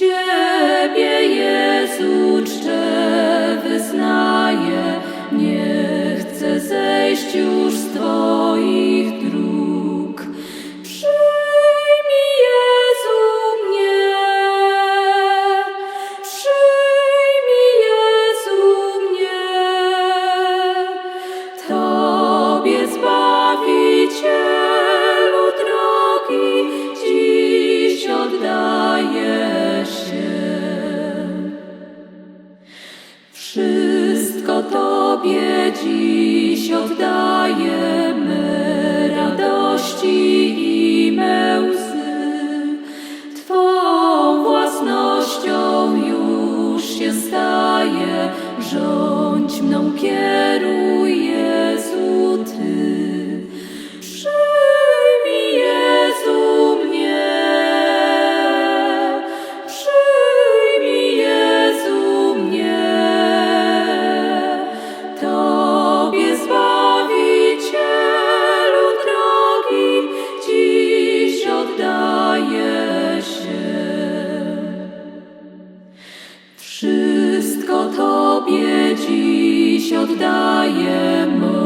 Ciebie, Jezu, czczę, wyznaję, nie chcę zejść już z Tobie dziś oddajemy radości i me łzy. Twą własnością już się staje, rządź mną kiedy. Wszystko Tobie dziś oddajemy.